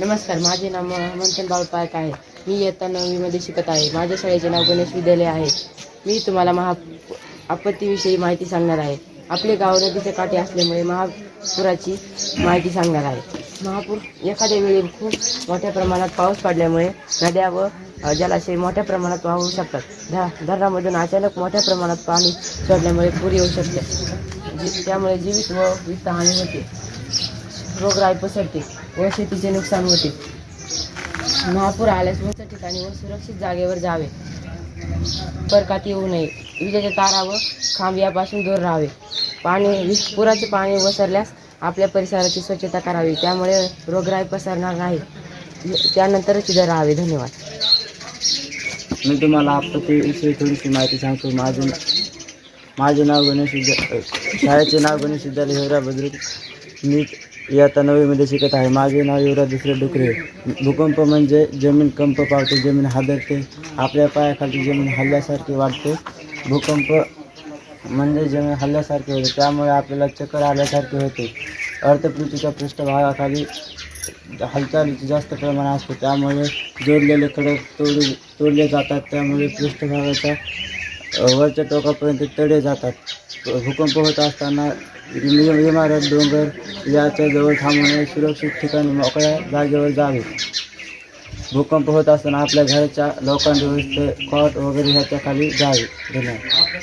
नमस्कार माझे नाव मंथन मंथन बाळपायक आहे. मी इयत्ता नववीमध्ये शिकत आहे. माझ्या शाळेचे नाव गणेश विद्यालय आहे. मी तुम्हाला महा आपत्तीविषयी माहिती सांगणार आहे. आपले गाव नदीच्या काठी असल्यामुळे महापुराची माहिती सांगणार आहे. महापूर एखाद्या वेळी खूप मोठ्या प्रमाणात पाऊस पडल्यामुळे नद्या व जलाशय मोठ्या प्रमाणात वाहू शकतात. धा धरणामधून अचानक मोठ्या प्रमाणात पाणी सोडल्यामुळे पूर येऊ शकते. जी त्यामुळे जीवित व वित्तहानी होते. रोगराई पसरते. व शेतीचे नुकसान होते. महापूर आल्यास उंच ठिकाणी व सुरक्षित जागेवर जावे. परकात येऊ नये. विजेच्या तारा व खांब यापासून दूर राहावे. पाणी वीज पुराचे पाणी वसरल्यास आपल्या परिसराची स्वच्छता करावी. त्यामुळे रोगराई पसरणार नाही. त्यानंतरच इथं राहावे. धन्यवाद. मी तुम्हाला आपत्तीविषयी थोडीशी माहिती सांगतो. माझे माझे नाव गणेश शाळेचे नाव गणेश विद्यालय हिवरा मी इयत्ता नववीमध्ये शिकत आहे माझे नाव युवराज दुसरे डुकरे। भूकंप म्हणजे ज़मीन कंप पावते ज़मीन हादरते। आपल्या पायाखाली ज़मीन हल्ल्यासारखी वाटते भूकंप म्हणजे ज़मीन हल्ल्यासारखे होते. आपल्याला चक्कर आल्यासारखे होते. अर्थपृथ्वीच्या पृष्ठभागाखाली हालचालीची जास्त प्रमाण त्यामुळे जोडलेले खडक तोड त्यामुळे पृष्ठभागाच्या अ, वरच्या टोकापर्यंत तडे जातात. भूकंप होत असताना इमारत डोंगर याच्या जवळ थांबून सुरक्षित ठिकाणी मोकळ्या जागेवर जावे. भूकंप होत असताना आपल्या घराच्या लोकांच्या व्यवस्थे कॉट वगैरे ह्याच्या खाली जावे. धन्यवाद.